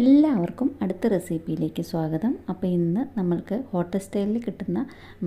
എല്ലാവർക്കും അടുത്ത റെസിപ്പിയിലേക്ക് സ്വാഗതം. അപ്പോൾ ഇന്ന് നമ്മൾക്ക് ഹോട്ടൽ സ്റ്റൈലിൽ കിട്ടുന്ന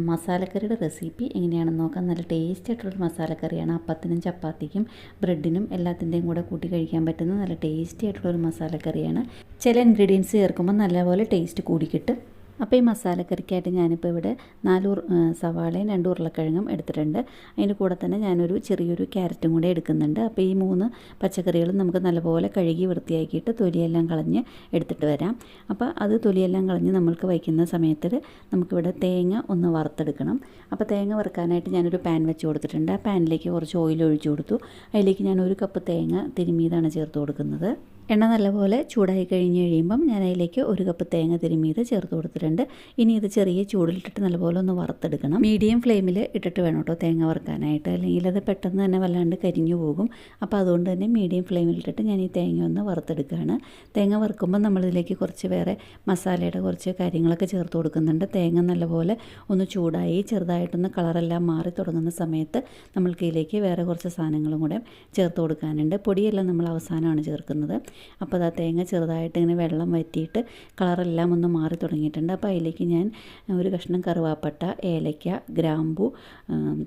മസാലക്കറിയുടെ റെസിപ്പി എങ്ങനെയാണെന്ന് നോക്കാം. നല്ല ടേസ്റ്റ് ആയിട്ടുള്ള മസാലക്കറിയാണ്. അപ്പത്തിനും ചപ്പാത്തിക്കും ബ്രെഡിനും എല്ലാത്തിന്റെയും കൂടെ കൂട്ടി കഴിക്കാൻ പറ്റുന്ന നല്ല ടേസ്റ്റി ആയിട്ടുള്ളൊരു മസാലക്കറിയാണ്. ചില ഇൻഗ്രീഡിയൻസ് ചേർക്കുമ്പോൾ നല്ലപോലെ ടേസ്റ്റ് കൂടി കിട്ടും. അപ്പോൾ ഈ മസാലക്കറിക്കായിട്ട് ഞാനിപ്പോൾ ഇവിടെ നാല് ഉർ- ആ, സവാളയും രണ്ട് ഉരുളക്കിഴങ്ങും എടുത്തിട്ടുണ്ട്. അതിന്റെ കൂടെ തന്നെ ഞാനൊരു ചെറിയൊരു ക്യാരറ്റും കൂടെ എടുക്കുന്നുണ്ട്. അപ്പോൾ ഈ മൂന്ന് പച്ചക്കറികളും നമുക്ക് നല്ലപോലെ കഴുകി വൃത്തിയാക്കിയിട്ട് തൊലിയെല്ലാം കളഞ്ഞ് എടുത്തിട്ട് വരാം. അപ്പോൾ അത് തൊലിയെല്ലാം കളഞ്ഞ് നമ്മൾക്ക് വയ്ക്കുന്ന സമയത്തിൽ നമുക്കിവിടെ തേങ്ങ ഒന്ന് വറുത്തെടുക്കണം. അപ്പോൾ തേങ്ങ വറുക്കാനായിട്ട് ഞാനൊരു പാൻ വെച്ച് കൊടുത്തിട്ടുണ്ട്. ആ പാനിലേക്ക് കുറച്ച് ഓയിൽ ഒഴിച്ചു കൊടുത്തു. അതിലേക്ക് ഞാൻ ഒരു കപ്പ് തേങ്ങ തിരുമിയതാണ് ചേർത്ത് കൊടുക്കുന്നത്. എണ്ണ നല്ലപോലെ ചൂടായി കഴിഞ്ഞ് കഴിയുമ്പം ഞാൻ അതിലേക്ക് ഒരു കപ്പ് തേങ്ങ തിരുമിയത് ചേർത്ത് കൊടുത്തിട്ടുണ്ട്. ഇനി ഇത് ചെറിയ ചൂടിലിട്ടിട്ട് നല്ലപോലെ ഒന്ന് വറുത്തെടുക്കണം. മീഡിയം ഫ്ലെയിമിൽ ഇട്ടിട്ട് വേണം കേട്ടോ തേങ്ങ വറുക്കാനായിട്ട്. അല്ലെങ്കിൽ അത് പെട്ടെന്ന് തന്നെ വല്ലാണ്ട് കരിഞ്ഞു പോകും. അപ്പോൾ അതുകൊണ്ട് തന്നെ മീഡിയം ഫ്ലെയിമിൽ ഇട്ടിട്ട് ഞാൻ ഈ തേങ്ങ ഒന്ന് വറുത്തെടുക്കുകയാണ്. തേങ്ങ വറുക്കുമ്പോൾ നമ്മളിതിലേക്ക് കുറച്ച് വേറെ മസാലയുടെ കുറച്ച് കാര്യങ്ങളൊക്കെ ചേർത്ത് കൊടുക്കുന്നുണ്ട്. തേങ്ങ നല്ലപോലെ ഒന്ന് ചൂടായി ചെറുതായിട്ടൊന്ന് കളറെല്ലാം മാറി തുടങ്ങുന്ന സമയത്ത് നമ്മൾക്ക് ഇതിലേക്ക് വേറെ കുറച്ച് സാധനങ്ങളും കൂടെ ചേർത്ത് കൊടുക്കാനുണ്ട്. പൊടിയെല്ലാം നമ്മൾ അവസാനമാണ് ചേർക്കുന്നത്. അപ്പോൾ അത് തേങ്ങ ചെറുതായിട്ട് ഇങ്ങനെ വെള്ളം വറ്റിയിട്ട് കളറെല്ലാം ഒന്ന് മാറി തുടങ്ങിയിട്ടുണ്ട്. അപ്പോൾ അതിലേക്ക് ഞാൻ ഒരു കഷ്ണം കറുവാപ്പട്ട ഏലയ്ക്ക ഗ്രാമ്പു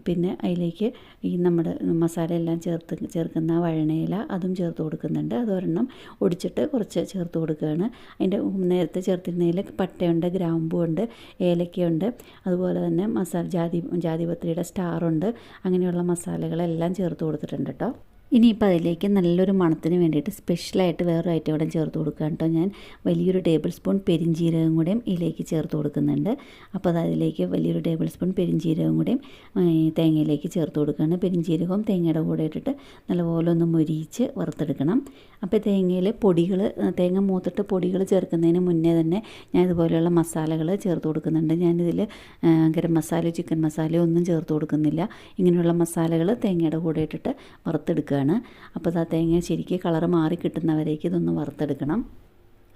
പിന്നെ അതിലേക്ക് ഈ നമ്മുടെ മസാല എല്ലാം ചേർത്ത് ചേർക്കുന്ന വഴണയില അതും ചേർത്ത് കൊടുക്കുന്നുണ്ട്. അതൊരെണ്ണം ഒടിച്ചിട്ട് കുറച്ച് ചേർത്ത് കൊടുക്കുകയാണ്. അതിന്റെ നേരത്തെ ചേർത്തിരുന്നതിൽ പട്ടയുണ്ട് ഗ്രാമ്പുണ്ട് ഏലക്കയുണ്ട് അതുപോലെ തന്നെ മസാല ജാതി ജാതിപത്രിയുടെ സ്റ്റാറുണ്ട്. അങ്ങനെയുള്ള മസാലകളെല്ലാം ചേർത്ത് കൊടുത്തിട്ടുണ്ട് കേട്ടോ. ഇനിയിപ്പോൾ അതിലേക്ക് നല്ലൊരു മണത്തിന് വേണ്ടിയിട്ട് സ്പെഷ്യലായിട്ട് വേറൊരു ഐറ്റം ഇവിടെ ചേർത്ത് കൊടുക്കുകയാണ് കേട്ടോ ഞാൻ. വലിയൊരു ടേബിൾ സ്പൂൺ പെരിഞ്ജീരകം കൂടെയും ഇതിലേക്ക് ചേർത്ത് കൊടുക്കുന്നുണ്ട്. അപ്പോൾ അത് അതിലേക്ക് വലിയൊരു ടേബിൾ സ്പൂൺ പെരിഞ്ജീരകം കൂടെയും തേങ്ങയിലേക്ക് ചേർത്ത് കൊടുക്കുകയാണ് പെരിഞ്ജീരകവും തേങ്ങയുടെ കൂടെ ഇട്ടിട്ട് നല്ലപോലെ ഒന്ന് മൊരിയിച്ച് വറുത്തെടുക്കണം. അപ്പോൾ തേങ്ങയിൽ പൊടികൾ തേങ്ങ മൂത്തിട്ട് പൊടികൾ ചേർക്കുന്നതിന് മുന്നേ തന്നെ ഞാൻ ഇതുപോലെയുള്ള മസാലകൾ ചേർത്ത് കൊടുക്കുന്നുണ്ട്. ഞാനിതിൽ ഗരം മസാല ചിക്കൻ മസാല ഒന്നും ചേർത്ത് കൊടുക്കുന്നില്ല. ഇങ്ങനെയുള്ള മസാലകൾ തേങ്ങയുടെ കൂടെ ഇട്ടിട്ട് വറുത്തെടുക്കുകയാണ് അപ്പോൾ ആ തേങ്ങ ശരിക്ക് കളറ് മാറി കിട്ടുന്നവരേക്ക് ഇതൊന്ന് വറുത്തെടുക്കണം.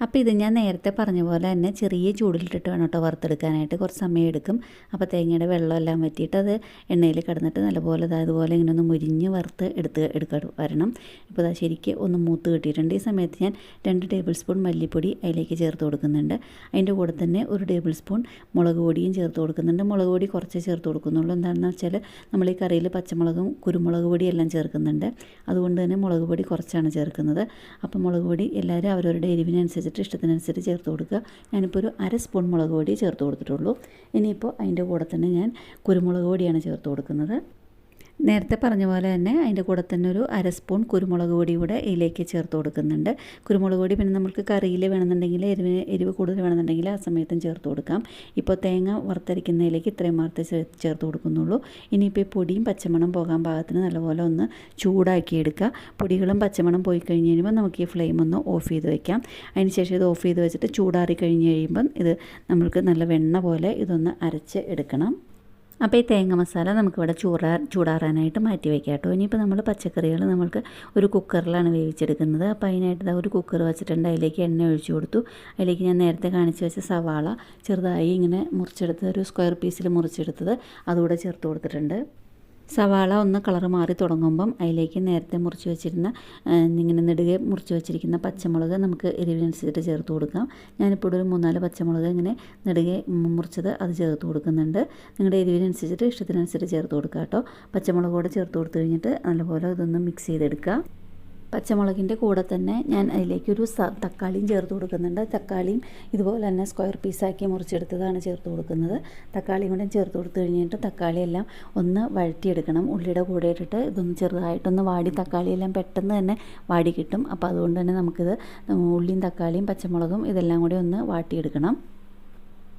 അപ്പോൾ ഇത് ഞാൻ നേരത്തെ പറഞ്ഞ പോലെ തന്നെ ചെറിയ ചൂടിലിട്ടിട്ട് വേണം കേട്ടോ വറുത്തെടുക്കാനായിട്ട്. കുറച്ച് സമയം എടുക്കും. അപ്പോൾ തേങ്ങയുടെ വെള്ളമെല്ലാം വറ്റിയിട്ട് അത് എണ്ണയിൽ കിടന്നിട്ട് നല്ലപോലെ ദാ ഇതുപോലെ ഇങ്ങനെ ഒന്ന് മുരിഞ്ഞ് വറുത്ത് എടുത്ത് എടുക്ക വരണം. ഇപ്പോൾ അത് ശരിക്ക് ഒന്ന് മൂത്ത് കിട്ടിയിട്ടുണ്ട്. ഈ സമയത്ത് ഞാൻ രണ്ട് ടേബിൾ സ്പൂൺ മല്ലിപ്പൊടി അതിലേക്ക് ചേർത്ത് കൊടുക്കുന്നുണ്ട്. അതിന്റെ കൂടെ തന്നെ ഒരു ടേബിൾ സ്പൂൺ മുളക് പൊടിയും ചേർത്ത് കൊടുക്കുന്നുണ്ട്. മുളക് പൊടി കുറച്ച് ചേർത്ത് കൊടുക്കുന്നുള്ളൂ. എന്താണെന്ന് വെച്ചാൽ നമ്മൾ ഈ കറിയിൽ പച്ചമുളകും കുരുമുളക് പൊടി എല്ലാം ചേർക്കുന്നുണ്ട്. അതുകൊണ്ട് തന്നെ മുളക് പൊടി കുറച്ചാണ് ചേർക്കുന്നത്. അപ്പോൾ മുളക് പൊടി എല്ലാവരും അവരവരുടെ എരിവിനനുസരിച്ചിട്ട് ഇഷ്ടത്തിനനുസരിച്ച് ചേർത്ത് കൊടുക്കുക. ഞാനിപ്പോൾ ഒരു അര സ്പൂൺ മുളക് പൊടി ചേർത്ത് കൊടുത്തിട്ടുള്ളൂ. ഇനിയിപ്പോൾ അതിന്റെ കൂടെ തന്നെ ഞാൻ കുരുമുളക് പൊടിയാണ് ചേർത്ത് കൊടുക്കുന്നത്. നേരത്തെ പറഞ്ഞ പോലെ തന്നെ അതിന്റെ കൂടെ തന്നെ ഒരു അര സ്പൂൺ കുരുമുളക് പൊടി കൂടെ ഇതിലേക്ക് ചേർത്ത് കൊടുക്കുന്നുണ്ട്. കുരുമുളക് പൊടി പിന്നെ നമുക്ക് കറിയിൽ വേണമെന്നുണ്ടെങ്കിൽ എരിവ് എരിവ് കൂടുതൽ വേണമെന്നുണ്ടെങ്കിൽ ആ സമയത്തും ചേർത്ത് കൊടുക്കാം. ഇപ്പോൾ തേങ്ങ വറുത്തരിക്കുന്നതിലേക്ക് ഇത്രയും വറുത്ത് ചേർത്ത് കൊടുക്കുന്നുള്ളൂ. ഇനിയിപ്പോൾ ഈ പൊടിയും പച്ചമണം പോകാൻ പാകത്തിന് നല്ലപോലെ ഒന്ന് ചൂടാക്കി എടുക്കുക പൊടികളും പച്ചമണം പോയി കഴിഞ്ഞ് കഴിയുമ്പോൾ നമുക്ക് ഈ ഫ്ലെയിം ഒന്ന് ഓഫ് ചെയ്ത് വയ്ക്കാം അതിനുശേഷം ഇത് ഓഫ് ചെയ്ത് വെച്ചിട്ട് ചൂടാറി കഴിഞ്ഞ് കഴിയുമ്പം ഇത് നമ്മൾക്ക് നല്ല വെണ്ണ പോലെ ഇതൊന്ന് അരച്ച് എടുക്കണം. അപ്പോൾ ഈ തേങ്ങ മസാല നമുക്കിവിടെ ചൂടാ ചൂടാറാനായിട്ട് മാറ്റി വയ്ക്കാം കേട്ടോ. ഇനിയിപ്പോൾ നമ്മൾ പച്ചക്കറികൾ നമ്മൾക്ക് ഒരു കുക്കറിലാണ് വേവിച്ചെടുക്കുന്നത്. അപ്പോൾ അതിനായിട്ട് ഒരു കുക്കർ വെച്ചിട്ടുണ്ട്. അതിലേക്ക് എണ്ണ ഒഴിച്ചു കൊടുത്തു. അതിലേക്ക് ഞാൻ നേരത്തെ കാണിച്ച് വെച്ച സവാള ചെറുതായി ഇങ്ങനെ മുറിച്ചെടുത്ത് ഒരു സ്ക്വയർ പീസിൽ മുറിച്ചെടുത്തത് അതുകൂടെ ചേർത്ത് കൊടുത്തിട്ടുണ്ട്. സവാള ഒന്ന് കളർ മാറി തുടങ്ങുമ്പം അതിലേക്ക് നേരത്തെ മുറിച്ച് വെച്ചിരുന്ന ഇങ്ങനെ നെടുകെ മുറിച്ച് വെച്ചിരിക്കുന്ന പച്ചമുളക് നമുക്ക് എരിവിനനുസരിച്ചിട്ട് ചേർത്ത് കൊടുക്കാം. ഞാനിപ്പോൾ ഒരു മൂന്നാൽ പച്ചമുളക് ഇങ്ങനെ നെടുകെ മുറിച്ചത് അത് ചേർത്ത് കൊടുക്കുന്നുണ്ട്. നിങ്ങളുടെ എരിവിനനുസരിച്ചിട്ട് ഇഷ്ടത്തിനനുസരിച്ച് ചേർത്ത് കൊടുക്കുക കേട്ടോ. പച്ചമുളക് കൂടെ ചേർത്ത് കൊടുത്തു കഴിഞ്ഞിട്ട് നല്ലപോലെ ഇതൊന്ന് മിക്സ് ചെയ്തെടുക്കുക പച്ചമുളകിന്റെ കൂടെ തന്നെ ഞാൻ അതിലേക്കൊരു തക്കാളിയും ചേർത്ത് കൊടുക്കുന്നുണ്ട്. തക്കാളിയും ഇതുപോലെ തന്നെ സ്ക്വയർ പീസാക്കി മുറിച്ചെടുത്തതാണ് ചേർത്ത് കൊടുക്കുന്നത്. തക്കാളിയും കൂടെ ചേർത്ത് കൊടുത്തു കഴിഞ്ഞിട്ട് തക്കാളിയെല്ലാം ഒന്ന് വഴറ്റിയെടുക്കണം. ഉള്ളിയുടെ കൂടെ ഇട്ടിട്ട് ഇതൊന്ന് ചെറുതായിട്ടൊന്ന് വാടി തക്കാളിയെല്ലാം പെട്ടെന്ന് തന്നെ വാടി കിട്ടും. അപ്പോൾ അതുകൊണ്ട് തന്നെ നമുക്കിത് ഉള്ളിയും തക്കാളിയും പച്ചമുളകും ഇതെല്ലാം കൂടി ഒന്ന് വാട്ടിയെടുക്കണം.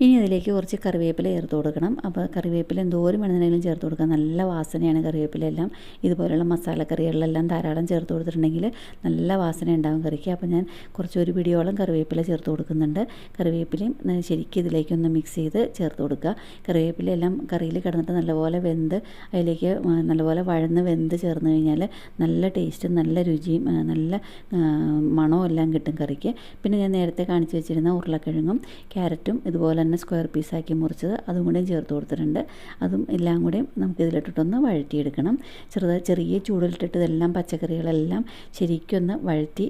ഇനി അതിലേക്ക് കുറച്ച് കറിവേപ്പില ചേർത്ത് കൊടുക്കണം. അപ്പോൾ കറിവേപ്പില എന്തോരം വേണമെന്നുണ്ടെങ്കിലും ചേർത്ത് കൊടുക്കാം. നല്ല വാസനയാണ് കറിവേപ്പിലെല്ലാം ഇതുപോലെയുള്ള മസാലക്കറികളിലെല്ലാം ധാരാളം ചേർത്ത് കൊടുത്തിട്ടുണ്ടെങ്കിൽ നല്ല വാസന ഉണ്ടാവും കറിക്ക്. അപ്പോൾ ഞാൻ കുറച്ച് ഒരു പിടിയോളം കറിവേപ്പില ചേർത്ത് കൊടുക്കുന്നുണ്ട്. കറിവേപ്പിലയും ശരിക്കും ഇതിലേക്കൊന്ന് മിക്സ് ചെയ്ത് ചേർത്ത് കൊടുക്കുക. കറിവേപ്പിലയെല്ലാം കറിയിൽ കിടന്നിട്ട് നല്ലപോലെ വെന്ത് അതിലേക്ക് നല്ലപോലെ വഴന്ന് വെന്ത് ചേർന്ന് കഴിഞ്ഞാൽ നല്ല ടേസ്റ്റും നല്ല രുചിയും നല്ല മണവും എല്ലാം കിട്ടും കറിക്ക്. പിന്നെ ഞാൻ നേരത്തെ കാണിച്ചു വെച്ചിരുന്ന ഉരുളക്കിഴങ്ങും ക്യാരറ്റും ഇതുപോലെ തന്നെ തന്നെ സ്ക്വയർ പീസാക്കി മുറിച്ചത് അതും കൂടെയും ചേർത്ത് കൊടുത്തിട്ടുണ്ട്. അതും എല്ലാം കൂടെയും നമുക്ക് ഇതിലിട്ടിട്ടൊന്ന് വഴറ്റിയെടുക്കണം. ചെറുതായി ചെറിയ ചൂടിലിട്ടിട്ട് ഇതെല്ലാം പച്ചക്കറികളെല്ലാം ശരിക്കൊന്ന് വഴറ്റി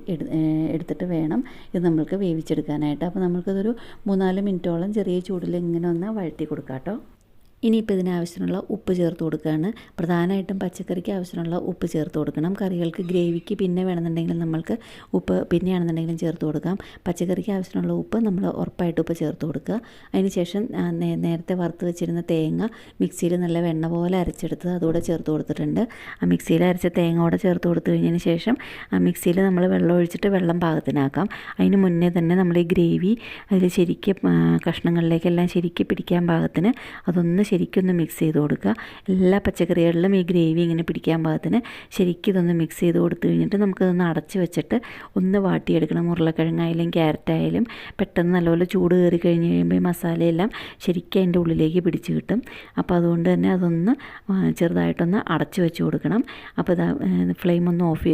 എടുത്തിട്ട് വേണം ഇത് നമ്മൾക്ക് വേവിച്ചെടുക്കാനായിട്ട്. അപ്പോൾ നമ്മൾക്കിതൊരു മൂന്നാൽ മിനിറ്റോളം ചെറിയ ചൂടിൽ ഇങ്ങനെ ഒന്ന് വഴറ്റി കൊടുക്കാം കേട്ടോ ഇനിയിപ്പോൾ ഇതിനാവശ്യത്തിനുള്ള ഉപ്പ് ചേർത്ത് കൊടുക്കുകയാണ്. പ്രധാനമായിട്ടും പച്ചക്കറിക്ക് ആവശ്യമുള്ള ഉപ്പ് ചേർത്ത് കൊടുക്കണം. കറികൾക്ക് ഗ്രേവിക്ക് പിന്നെ വേണമെന്നുണ്ടെങ്കിൽ നമ്മൾക്ക് ഉപ്പ് പിന്നെയാണെന്നുണ്ടെങ്കിലും ചേർത്ത് കൊടുക്കാം. പച്ചക്കറിക്ക് ആവശ്യമുള്ള ഉപ്പ് നമ്മൾ ഉറപ്പായിട്ട് ഉപ്പ് ചേർത്ത് കൊടുക്കുക. അതിന് ശേഷം നേരത്തെ വറുത്ത് വെച്ചിരുന്ന തേങ്ങ മിക്സിയിൽ നല്ല വെണ്ണ പോലെ അരച്ചെടുത്ത് അതുകൂടെ ചേർത്ത് കൊടുത്തിട്ടുണ്ട്. ആ മിക്സിയിൽ അരച്ച തേങ്ങ കൂടെ ചേർത്ത് കൊടുത്തു കഴിഞ്ഞതിന് ശേഷം ആ മിക്സിയിൽ നമ്മൾ വെള്ളം ഒഴിച്ചിട്ട് വെള്ളം പാകത്തിനാക്കാം. അതിന് മുന്നേ തന്നെ നമ്മൾ ഈ ഗ്രേവി അതിൽ ശരിക്ക് കഷ്ണങ്ങളിലേക്കെല്ലാം ശരിക്ക് പിടിക്കാൻ പാകത്തിന് അതൊന്ന് ശരിക്കൊന്ന് മിക്സ് ചെയ്ത് കൊടുക്കുക. എല്ലാ പച്ചക്കറികളിലും ഈ ഗ്രേവി ഇങ്ങനെ പിടിക്കാൻ പാകത്തിന് ശരിക്കും ഇതൊന്ന് മിക്സ് ചെയ്ത് കൊടുത്തു കഴിഞ്ഞിട്ട് നമുക്കതൊന്ന് അടച്ച് വെച്ചിട്ട് ഒന്ന് വാട്ടിയെടുക്കണം. ഉരുളക്കിഴങ്ങായാലും ക്യാരറ്റായാലും പെട്ടെന്ന് നല്ലപോലെ ചൂട് കയറി കഴിഞ്ഞ് കഴിയുമ്പോൾ ഈ മസാലയെല്ലാം ശരിക്കും അതിന്റെ ഉള്ളിലേക്ക് പിടിച്ച് കിട്ടും. അപ്പോൾ അതുകൊണ്ട് തന്നെ അതൊന്ന് ചെറുതായിട്ടൊന്ന് അടച്ച് വെച്ച് കൊടുക്കണം. അപ്പോൾ ഇതാ ഫ്ലെയിം ഒന്ന് ഓഫ്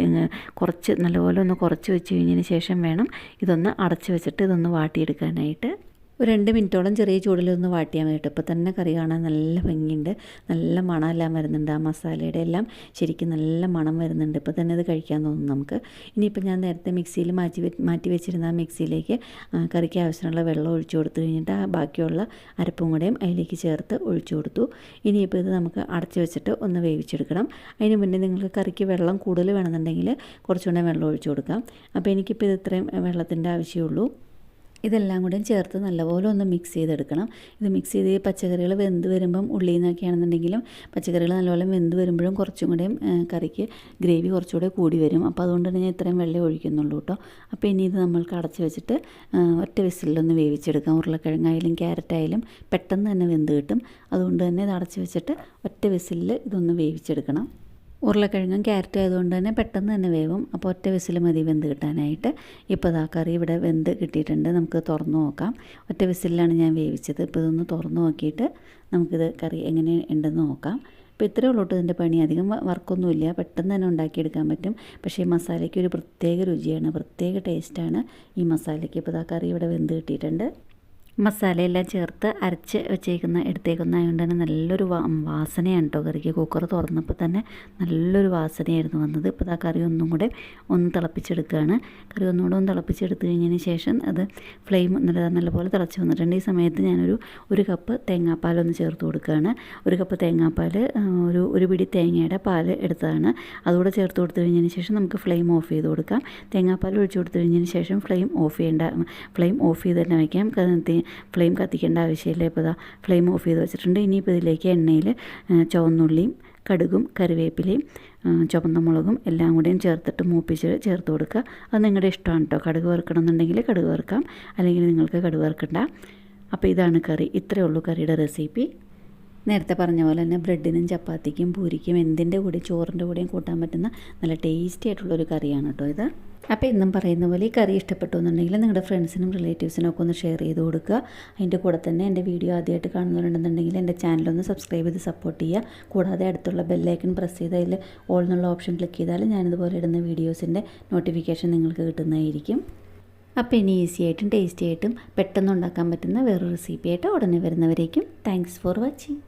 കുറച്ച് നല്ലപോലെ ഒന്ന് കുറച്ച് വെച്ച് കഴിഞ്ഞതിന് ശേഷം വേണം ഇതൊന്ന് അടച്ച് വെച്ചിട്ട് ഇതൊന്ന് വാട്ടിയെടുക്കാനായിട്ട്. ഒരു രണ്ട് മിനിറ്റോളം ചെറിയ ചൂടിലൊന്ന് വാട്ടിയാൽ മതി കേട്ടോ. ഇപ്പോൾ തന്നെ കറി കാണാൻ നല്ല ഭംഗിയുണ്ട്. നല്ല മണമെല്ലാം വരുന്നുണ്ട് ആ മസാലയുടെ എല്ലാം. ശരിക്കും നല്ല മണം വരുന്നുണ്ട്. ഇപ്പോൾ തന്നെ അത് കഴിക്കാൻ തോന്നുന്നു നമുക്ക്. ഇനിയിപ്പോൾ ഞാൻ നേരത്തെ മിക്സിയിൽ മാറ്റി മാറ്റി വെച്ചിരുന്ന ആ മിക്സിയിലേക്ക് കറിക്ക് ആവശ്യമുള്ള വെള്ളം ഒഴിച്ചു കൊടുത്തു കഴിഞ്ഞിട്ട് ആ ബാക്കിയുള്ള അരപ്പും കൂടെയും അതിലേക്ക് ചേർത്ത് ഒഴിച്ചു കൊടുത്തു. ഇനിയിപ്പോൾ ഇത് നമുക്ക് അടച്ച് വെച്ചിട്ട് ഒന്ന് വേവിച്ചെടുക്കണം. അതിന് മുന്നേ നിങ്ങൾക്ക് കറിക്ക് വെള്ളം കൂടുതൽ വേണമെന്നുണ്ടെങ്കിൽ കുറച്ചുകൂടെ വെള്ളം ഒഴിച്ചു കൊടുക്കാം. അപ്പോൾ എനിക്കിപ്പോൾ ഇത് ഇത്രയും വെള്ളത്തിന്റെ ആവശ്യമുള്ളൂ. ഇതെല്ലാം കൂടെ ചേർത്ത് നല്ലപോലെ ഒന്ന് മിക്സ് ചെയ്തെടുക്കണം. ഇത് മിക്സ് ചെയ്ത് പച്ചക്കറികൾ വെന്ത് വരുമ്പം ഉള്ളിൽ നിന്നൊക്കെയാണെന്നുണ്ടെങ്കിലും പച്ചക്കറികൾ നല്ലപോലെ വെന്ത് വരുമ്പോഴും കുറച്ചും കൂടെയും കറിക്ക് ഗ്രേവി കുറച്ചുകൂടെ കൂടി വരും. അപ്പോൾ അതുകൊണ്ട് തന്നെ ഞാൻ ഇത്രയും വെള്ളം ഒഴിക്കുന്നുള്ളൂ കേട്ടോ. അപ്പോൾ ഇനി ഇത് നമ്മൾക്ക് അടച്ച് വെച്ചിട്ട് ഒറ്റ വിസിലൊന്ന് വേവിച്ചെടുക്കാം. ഉരുളക്കിഴങ്ങായാലും ക്യാരറ്റായാലും പെട്ടെന്ന് തന്നെ വെന്ത് കിട്ടും. അതുകൊണ്ട് തന്നെ ഇത് അടച്ച് വെച്ചിട്ട് ഒറ്റ വിസിലിൽ ഇതൊന്ന് വേവിച്ചെടുക്കണം. ഉരുളക്കിഴങ്ങും ക്യാരറ്റും ആയതുകൊണ്ട് തന്നെ പെട്ടെന്ന് തന്നെ വേവും. അപ്പോൾ ഒറ്റ വിസിൽ മതി വെന്ത് കിട്ടാനായിട്ട്. ഇപ്പോൾ ഇതാ കറി ഇവിടെ വെന്ത് കിട്ടിയിട്ടുണ്ട്. നമുക്ക് തുറന്ന് നോക്കാം. ഒറ്റ വിസിലാണ് ഞാൻ വേവിച്ചത്. ഇപ്പോൾ ഇതൊന്ന് തുറന്ന് നോക്കിയിട്ട് നമുക്കിത് കറി എങ്ങനെ ഉണ്ടെന്ന് നോക്കാം. അപ്പോൾ ഇത്രയേ ഉള്ളൂ ഇതിന്റെ പണി. അധികം വർക്കൊന്നുമില്ല. പെട്ടെന്ന് തന്നെ ഉണ്ടാക്കിയെടുക്കാൻ പറ്റും. പക്ഷേ ഈ മസാലയ്ക്ക് ഒരു പ്രത്യേക രുചിയാണ്. പ്രത്യേക ടേസ്റ്റാണ് ഈ മസാലയ്ക്ക്. ഇപ്പോൾ ഇതാ കറി ഇവിടെ വെന്ത് കിട്ടിയിട്ടുണ്ട്. മസാലയെല്ലാം ചേർത്ത് അരച്ച് വെച്ചേക്കുന്ന എടുത്തേക്കുന്ന അതുകൊണ്ട് തന്നെ നല്ലൊരു വാസനയാണ് കേട്ടോ കറിക്ക്. കുക്കർ തുറന്നപ്പോൾ തന്നെ നല്ലൊരു വാസനയായിരുന്നു വന്നത്. ഇപ്പോൾ ആ കറി ഒന്നും കൂടെ ഒന്ന് തിളപ്പിച്ചെടുക്കുകയാണ്. കറി ഒന്നും കൂടെ ഒന്ന് തിളപ്പിച്ചെടുത്ത് കഴിഞ്ഞതിന് ശേഷം അത് ഫ്ലെയിം നല്ല നല്ലപോലെ തിളച്ച് വന്നിട്ടുണ്ട്. ഈ സമയത്ത് ഞാനൊരു ഒരു കപ്പ് തേങ്ങാപ്പാലൊന്ന് ചേർത്ത് കൊടുക്കുകയാണ്. ഒരു കപ്പ് തേങ്ങാപ്പാൽ ഒരു ഒരു പിടി തേങ്ങയുടെ പാൽ എടുത്തതാണ്. അതുകൂടെ ചേർത്ത് കൊടുത്തു കഴിഞ്ഞതിന് ശേഷം നമുക്ക് ഫ്ലെയിം ഓഫ് ചെയ്ത് കൊടുക്കാം. തേങ്ങാപ്പാൽ ഒഴിച്ചു കൊടുത്തു കഴിഞ്ഞതിന് ശേഷം ഫ്ലെയിം ഓഫ് ചെയ്യേണ്ട ഫ്ലെയിം ഓഫ് ചെയ്ത് തന്നെ വയ്ക്കാം ഫ്ലെയിം കത്തിക്കേണ്ട ആവശ്യമില്ല. ഇപ്പോൾ ഇതാ ഫ്ലെയിം ഓഫ് ചെയ്ത് വെച്ചിട്ടുണ്ട്. ഇനിയിപ്പോൾ ഇതിലേക്ക് എണ്ണയിൽ ചുവന്നുള്ളിയും കടുകും കറിവേപ്പിലയും ചുവന്ന മുളകും എല്ലാം കൂടെയും ചേർത്തിട്ട് മൂപ്പിച്ച് ചേർത്ത് കൊടുക്കുക. അത് നിങ്ങളുടെ ഇഷ്ടമാണ് കേട്ടോ കടുക് വറുക്കണം എന്നുണ്ടെങ്കിൽ കടുക് വറുക്കാം. അല്ലെങ്കിൽ നിങ്ങൾക്ക് കടുക് വറുക്കണ്ട. അപ്പോൾ ഇതാണ് കറി. ഇത്രയേ ഉള്ളൂ കറിയുടെ റെസിപ്പി. നേരത്തെ പറഞ്ഞ പോലെ തന്നെ ബ്രെഡിനും ചപ്പാത്തിക്കും പൂരിക്കും എന്തിന്റെ കൂടെ ചോറിന്റെ കൂടെയും കൂട്ടാൻ പറ്റുന്ന നല്ല ടേസ്റ്റി ആയിട്ടുള്ളൊരു കറിയാണ് കേട്ടോ ഇത്. അപ്പോൾ എന്നും പറയുന്ന പോലെ ഈ കറി ഇഷ്ടപ്പെട്ടു എന്നുണ്ടെങ്കിൽ നിങ്ങളുടെ ഫ്രണ്ട്സിനും റിലേറ്റീവ്സിനും ഒക്കെ ഒന്ന് ഷെയർ ചെയ്ത് കൊടുക്കുക. അതിന്റെ കൂടെ തന്നെ എന്റെ വീഡിയോ ആദ്യമായിട്ട് കാണുന്നവരുണ്ടെന്നുണ്ടെങ്കിൽ എന്റെ ചാനലൊന്ന് സബ്സ്ക്രൈബ് ചെയ്ത് സപ്പോർട്ട് ചെയ്യുക. കൂടാതെ അടുത്തുള്ള ബെല്ലൈക്കൺ പ്രസ് ചെയ്ത് അതിൽ ഓൾ എന്നുള്ള ഓപ്ഷൻ ക്ലിക്ക് ചെയ്താൽ ഞാനിതുപോലെ ഇടുന്ന വീഡിയോസിന്റെ നോട്ടിഫിക്കേഷൻ നിങ്ങൾക്ക് കിട്ടുന്നതായിരിക്കും. അപ്പോൾ ഇനി ഈസി ആയിട്ടും ടേസ്റ്റി ആയിട്ടും പെട്ടെന്ന് ഉണ്ടാക്കാൻ പറ്റുന്ന വേറൊരു റെസിപ്പി ആയിട്ട് ഉടനെ വരുന്നവരേക്കും. Thanks for watching